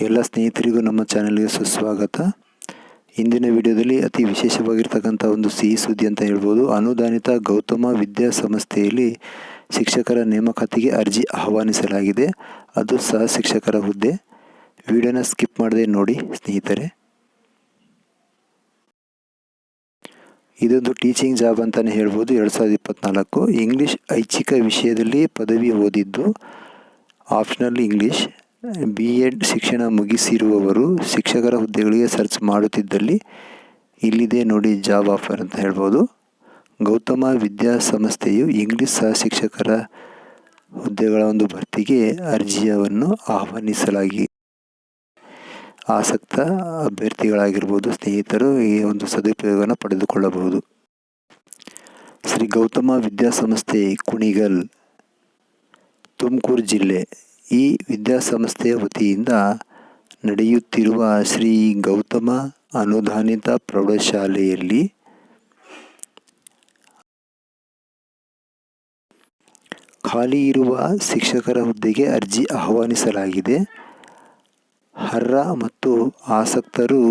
ಎಲ್ಲ ಸ್ನೇಹಿತರಿಗೂ ನಮ್ಮ ಚಾನಲ್ಗೆ ಸುಸ್ವಾಗತ. ಇಂದಿನ ವಿಡಿಯೋದಲ್ಲಿ ಅತಿ ವಿಶೇಷವಾಗಿರ್ತಕ್ಕಂಥ ಒಂದು ಸಿಹಿ ಸುದ್ದಿ ಅಂತ ಹೇಳ್ಬೋದು. ಅನುದಾನಿತ ಗೌತಮ ವಿದ್ಯಾಸಂಸ್ಥೆಯಲ್ಲಿ ಶಿಕ್ಷಕರ ನೇಮಕಾತಿಗೆ ಅರ್ಜಿ ಆಹ್ವಾನಿಸಲಾಗಿದೆ. ಅದು ಸಹ ಶಿಕ್ಷಕರ ಹುದ್ದೆ. ವಿಡಿಯೋನ ಸ್ಕಿಪ್ ಮಾಡದೆ ನೋಡಿ ಸ್ನೇಹಿತರೆ. ಇದೊಂದು ಟೀಚಿಂಗ್ ಜಾಬ್ ಅಂತಲೇ ಹೇಳ್ಬೋದು ಎರಡು ಸಾವಿರದ ಇಪ್ಪತ್ತ್ನಾಲ್ಕು ಇಂಗ್ಲೀಷ್ ಐಚ್ಛಿಕ ವಿಷಯದಲ್ಲಿ ಪದವಿ ಓದಿದ್ದು ಆಪ್ಷನಲ್ ಇಂಗ್ಲೀಷ್. ಬಿ ಎಡ್ ಶಿಕ್ಷಣ ಮುಗಿಸಿರುವವರು ಶಿಕ್ಷಕರ ಹುದ್ದೆಗಳಿಗೆ ಸರ್ಚ್ ಮಾಡುತ್ತಿದ್ದಲ್ಲಿ, ಇಲ್ಲಿದೆ ನೋಡಿ ಜಾಬ್ ಆಫರ್ ಅಂತ ಹೇಳ್ಬೋದು. ಗೌತಮ ವಿದ್ಯಾಸಂಸ್ಥೆಯು ಇಂಗ್ಲೀಷ್ ಸಹ ಶಿಕ್ಷಕರ ಹುದ್ದೆಗಳ ಒಂದು ಭರ್ತಿಗೆ ಅರ್ಜಿಯನ್ನು ಆಹ್ವಾನಿಸಲಾಗಿ ಆಸಕ್ತ ಅಭ್ಯರ್ಥಿಗಳಾಗಿರ್ಬೋದು, ಸ್ನೇಹಿತರು ಈ ಒಂದು ಸದುಪಯೋಗವನ್ನು ಪಡೆದುಕೊಳ್ಳಬಹುದು. ಶ್ರೀ ಗೌತಮ ವಿದ್ಯಾಸಂಸ್ಥೆ ಕುಣಿಗಲ್, ತುಮಕೂರು ಜಿಲ್ಲೆ ಈ ವಿದ್ಯಾಸಂಸ್ಥೆಯ ವತಿಯಿಂದ ನಡೆಯುತ್ತಿರುವ ಶ್ರೀ ಗೌತಮ ಅನುದಾನಿತ ಪ್ರೌಢಶಾಲೆಯಲ್ಲಿ ಖಾಲಿ ಇರುವ ಶಿಕ್ಷಕರ ಹುದ್ದೆಗೆ ಅರ್ಜಿ ಆಹ್ವಾನಿಸಲಾಗಿದೆ. ಅರ್ಹ ಮತ್ತು ಆಸಕ್ತರು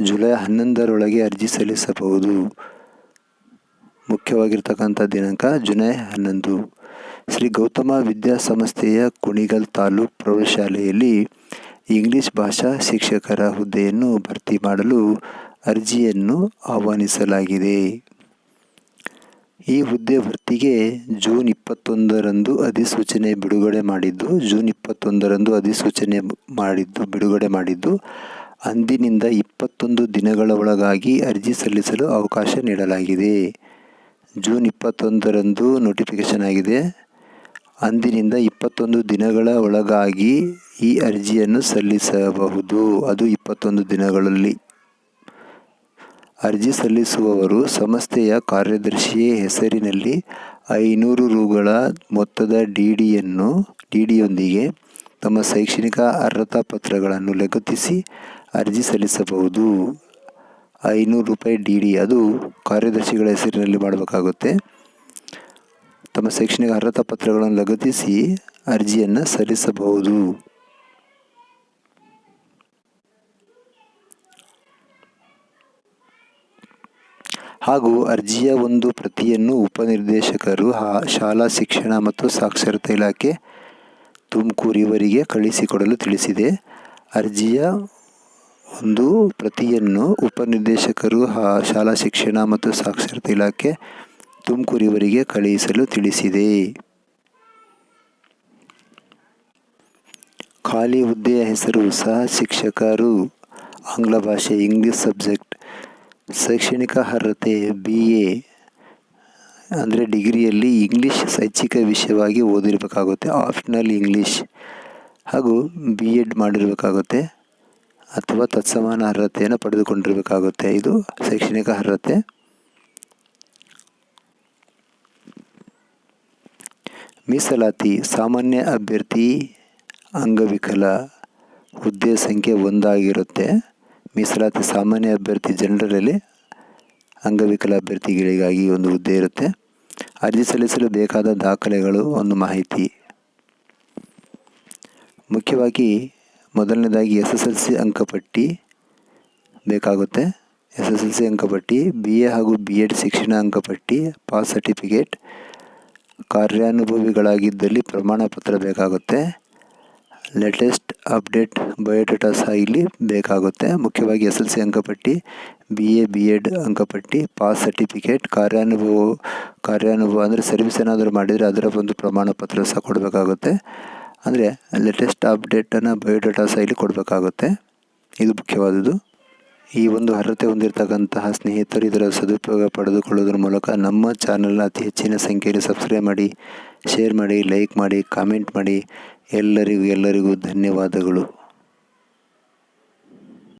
ಜುಲೈ ಹನ್ನೊಂದರೊಳಗೆ ಅರ್ಜಿ ಸಲ್ಲಿಸಬಹುದು. ಮುಖ್ಯವಾಗಿರ್ತಕ್ಕಂಥ ದಿನಾಂಕ ಜುಲೈ ಹನ್ನೊಂದು. ಶ್ರೀ ಗೌತಮ ವಿದ್ಯಾಸಂಸ್ಥೆಯ ಕುಣಿಗಲ್ ತಾಲೂಕು ಪ್ರೌಢಶಾಲೆಯಲ್ಲಿ ಇಂಗ್ಲಿಷ್ ಭಾಷಾ ಶಿಕ್ಷಕರ ಹುದ್ದೆಯನ್ನು ಭರ್ತಿ ಮಾಡಲು ಅರ್ಜಿಯನ್ನು ಆಹ್ವಾನಿಸಲಾಗಿದೆ. ಈ ಹುದ್ದೆ ಭರ್ತಿಗೆ ಜೂನ್ ಇಪ್ಪತ್ತೊಂದರಂದು ಅಧಿಸೂಚನೆ ಬಿಡುಗಡೆ ಮಾಡಿದ್ದು, ಜೂನ್ ಇಪ್ಪತ್ತೊಂದರಂದು ಅಧಿಸೂಚನೆ ಮಾಡಿದ್ದು, ಬಿಡುಗಡೆ ಮಾಡಿದ್ದು, ಅಂದಿನಿಂದ ಇಪ್ಪತ್ತೊಂದು ದಿನಗಳ ಒಳಗಾಗಿ ಅರ್ಜಿ ಸಲ್ಲಿಸಲು ಅವಕಾಶ ನೀಡಲಾಗಿದೆ. ಜೂನ್ ಇಪ್ಪತ್ತೊಂದರಂದು ನೋಟಿಫಿಕೇಶನ್ ಆಗಿದೆ. ಅಂದಿನಿಂದ ಇಪ್ಪತ್ತೊಂದು ದಿನಗಳ ಒಳಗಾಗಿ ಈ ಅರ್ಜಿಯನ್ನು ಸಲ್ಲಿಸಬಹುದು. ಅದು ಇಪ್ಪತ್ತೊಂದು ದಿನಗಳಲ್ಲಿ. ಅರ್ಜಿ ಸಲ್ಲಿಸುವವರು ಸಂಸ್ಥೆಯ ಕಾರ್ಯದರ್ಶಿಯ ಹೆಸರಿನಲ್ಲಿ ಐನೂರು ರುಗಳ ಮೊತ್ತದ ಡಿ ಡಿಯನ್ನು ಡಿ ಡಿಯೊಂದಿಗೆ ತಮ್ಮ ಶೈಕ್ಷಣಿಕ ಅರ್ಹತಾ ಪತ್ರಗಳನ್ನು ಲಗತ್ತಿಸಿ ಅರ್ಜಿ ಸಲ್ಲಿಸಬಹುದು. ಐನೂರು ರೂಪಾಯಿ ಡಿ ಡಿ, ಅದು ಕಾರ್ಯದರ್ಶಿಗಳ ಹೆಸರಿನಲ್ಲಿ ಮಾಡಬೇಕಾಗುತ್ತೆ. ತಮ್ಮ ಶೈಕ್ಷಣಿಕ ಅರ್ಹತಾ ಪತ್ರಗಳನ್ನು ಲಗತ್ತಿಸಿ ಅರ್ಜಿಯನ್ನು ಸಲ್ಲಿಸಬಹುದು. ಹಾಗೂ ಅರ್ಜಿಯ ಒಂದು ಪ್ರತಿಯನ್ನು ಉಪನಿರ್ದೇಶಕರು ಶಾಲಾ ಶಿಕ್ಷಣ ಮತ್ತು ಸಾಕ್ಷರತಾ ಇಲಾಖೆ ತುಮಕೂರು ಇವರಿಗೆ ಕಳಿಸಿಕೊಡಲು ತಿಳಿಸಿದೆ. ಅರ್ಜಿಯ ಒಂದು ಪ್ರತಿಯನ್ನು ಉಪನಿರ್ದೇಶಕರು ಶಾಲಾ ಶಿಕ್ಷಣ ಮತ್ತು ಸಾಕ್ಷರತಾ ಇಲಾಖೆ ತುಮಕೂರು ಇವರಿಗೆ ಕಳುಹಿಸಲು ತಿಳಿಸಿದೆ. ಖಾಲಿ ಹುದ್ದೆಯ ಹೆಸರು ಸಹ ಶಿಕ್ಷಕರು. ಆಂಗ್ಲ ಭಾಷೆ, ಇಂಗ್ಲಿಷ್ ಸಬ್ಜೆಕ್ಟ್, ಶೈಕ್ಷಣಿಕ ಅರ್ಹತೆ ಬಿ ಎ ಅಂದರೆ ಡಿಗ್ರಿಯಲ್ಲಿ ಇಂಗ್ಲೀಷ್ ಶೈಕ್ಷಿಕ ವಿಷಯವಾಗಿ ಓದಿರಬೇಕಾಗುತ್ತೆ. ಆಪ್ಷನಲ್ ಇಂಗ್ಲೀಷ್ ಹಾಗೂ ಬಿ ಎಡ್ ಮಾಡಿರಬೇಕಾಗುತ್ತೆ. ಅಥವಾ ತತ್ಸಮಾನ ಅರ್ಹತೆಯನ್ನು ಪಡೆದುಕೊಂಡಿರಬೇಕಾಗುತ್ತೆ. ಇದು ಶೈಕ್ಷಣಿಕ ಅರ್ಹತೆ. ಮೀಸಲಾತಿ ಸಾಮಾನ್ಯ ಅಭ್ಯರ್ಥಿ ಅಂಗವಿಕಲ ಹುದ್ದೆ ಸಂಖ್ಯೆ ಒಂದಾಗಿರುತ್ತೆ. ಮೀಸಲಾತಿ ಸಾಮಾನ್ಯ ಅಭ್ಯರ್ಥಿ ಜನರಲ್ಲಿ ಅಂಗವಿಕಲ ಅಭ್ಯರ್ಥಿಗಳಿಗಾಗಿ ಒಂದು ಹುದ್ದೆ ಇರುತ್ತೆ. ಅರ್ಜಿ ಸಲ್ಲಿಸಲು ಬೇಕಾದ ದಾಖಲೆಗಳು, ಒಂದು ಮಾಹಿತಿ. ಮುಖ್ಯವಾಗಿ ಮೊದಲನೇದಾಗಿ ಎಸ್ ಎಸ್ ಎಲ್ ಸಿ ಅಂಕಪಟ್ಟಿ ಬೇಕಾಗುತ್ತೆ. ಎಸ್ ಎಸ್ ಎಲ್ ಸಿ ಅಂಕಪಟ್ಟಿ, ಬಿ ಎ ಹಾಗೂ ಬಿ ಎಡ್ ಶಿಕ್ಷಣ ಅಂಕಪಟ್ಟಿ, ಪಾಸ್ ಸರ್ಟಿಫಿಕೇಟ್ ಕಾರ್ಯಾನುಭವಿಗಳಾಗಿದ್ದಲ್ಲಿ ಪ್ರಮಾಣ ಪತ್ರ ಬೇಕಾಗುತ್ತೆ. ಲೇಟೆಸ್ಟ್ ಅಪ್ಡೇಟ್ ಬಯೋಡೇಟಾ ಸಹ ಇಲ್ಲಿ ಬೇಕಾಗುತ್ತೆ. ಮುಖ್ಯವಾಗಿ ಎಸ್ ಎಲ್ ಸಿ ಅಂಕಪಟ್ಟಿ ಬಿ ಎ ಬಿ ಎಡ್ ಅಂಕಪಟ್ಟಿ, ಪಾಸ್ ಸರ್ಟಿಫಿಕೇಟ್, ಕಾರ್ಯಾನುಭವ ಕಾರ್ಯಾನುಭವ ಅಂದರೆ ಸರ್ವಿಸ್ ಏನಾದರೂ ಮಾಡಿದರೆ ಅದರ ಒಂದು ಪ್ರಮಾಣ ಪತ್ರ ಸಹ ಕೊಡಬೇಕಾಗುತ್ತೆ. ಅಂದರೆ ಲೇಟೆಸ್ಟ್ ಅಪ್ಡೇಟನ್ನು ಬಯೋಡೇಟಾ ಸಹ ಇಲ್ಲಿ ಕೊಡಬೇಕಾಗುತ್ತೆ. ಇದು ಮುಖ್ಯವಾದದ್ದು. ಈ ಒಂದು ಅರ್ಹತೆ ಹೊಂದಿರತಕ್ಕಂತಹ ಸ್ನೇಹಿತರು ಇದರ ಸದುಪಯೋಗ ಪಡೆದುಕೊಳ್ಳೋದ್ರ ಮೂಲಕ ನಮ್ಮ ಚಾನಲ್ನ ಅತಿ ಹೆಚ್ಚಿನ ಸಂಖ್ಯೆಯಲ್ಲಿ ಸಬ್ಸ್ಕ್ರೈಬ್ ಮಾಡಿ ಶೇರ್ ಮಾಡಿ ಲೈಕ್ ಮಾಡಿ ಕಾಮೆಂಟ್ ಮಾಡಿ. ಎಲ್ಲರಿಗೂ ಎಲ್ಲರಿಗೂ ಧನ್ಯವಾದಗಳು.